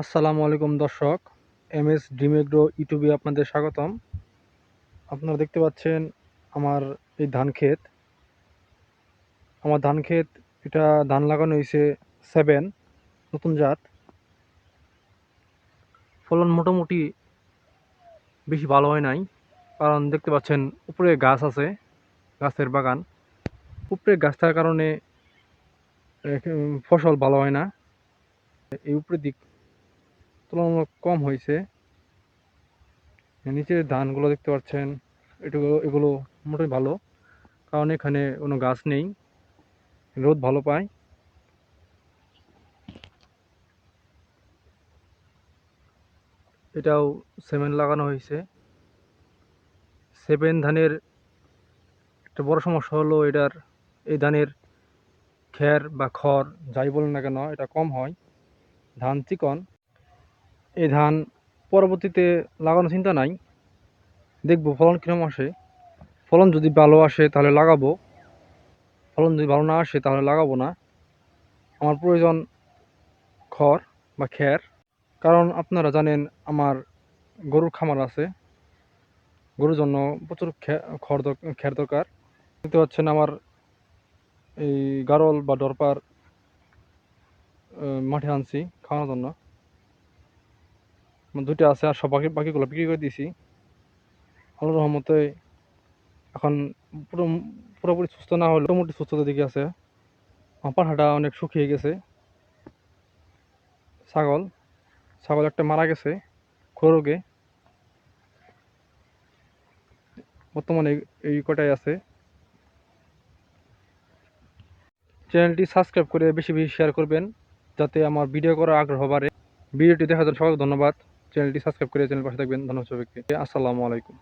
আসসালামু আলাইকুম দর্শক এম এস ডিমেগ্রো ইউটিউবে আপনাদের স্বাগতম। আপনারা দেখতে পাচ্ছেন আমার এই ধান ক্ষেত। আমার ধান ক্ষেত, এটা ধান লাগানো হয়েছে সেভেন, নতুন জাত। ফলন মোটামুটি বেশি ভালো হয় নাই, কারণ দেখতে পাচ্ছেন উপরে গাছ আছে, গাছের বাগান। উপরে গাছ থাকার কারণে ফসল ভালো হয় না। এই উপরের দিক তুলনামূলক কম হয়েছে। নিচের ধানগুলো দেখতে পাচ্ছেন এগুলো এগুলো মোটামুটি ভালো। কারণ এখানে কোনো গাছ নেই, রোদ ভালো পায়। এটাও সেমেন্ট লাগানো হয়েছে। সেভেন ধানের একটা বড় সমস্যা হলো এটার, এই ধানের খ্যার বা খড়, যাই বলেন না কেন, এটা কম হয়। ধান চিকন এই ধান পরবর্তীতে লাগানোর চিন্তা নাই। দেখব ফলন কীরকম আসে। ফলন যদি ভালো আসে তাহলে লাগাবো। ফলন যদি ভালো না আসে তাহলে লাগাবো না। আমার প্রয়োজন খড় বা খ্যার কারণ আপনারা জানেন আমার গরুর খামার আছে। গরুর জন্য প্রচুর খড় খ্যার দরকার। দেখতে পাচ্ছেন আমার এই গারল বা ডরপার মাঠে আনছি খাওয়ানোর জন্য। দুটো আছে আর সব বাকি বাকিগুলো বিক্রি করে দিয়েছি। আল্লাহর রহমতে এখন পুরো পুরোপুরি সুস্থ না হলে মোটামুটি সুস্থতার দিকে আছে। আমার পাঠাটা অনেক শুকিয়ে গেছে। ছাগল। ছাগল একটা মারা গেছে খোরোগে বর্তমানে এই- কটাই আছে। চ্যানেলটি সাবস্ক্রাইব করে বেশি বেশি শেয়ার করবেন, যাতে আমার ভিডিও করার আগ্রহ বাড়ে। ভিডিওটি দেখার জন্য সবাইকে ধন্যবাদ। চ্যানেলটি সাবস্ক্রাইব করে চ্যানেল পাশে থাকবেন। ধন্যবাদ সবাইকে। আসসালামু আলাইকুম।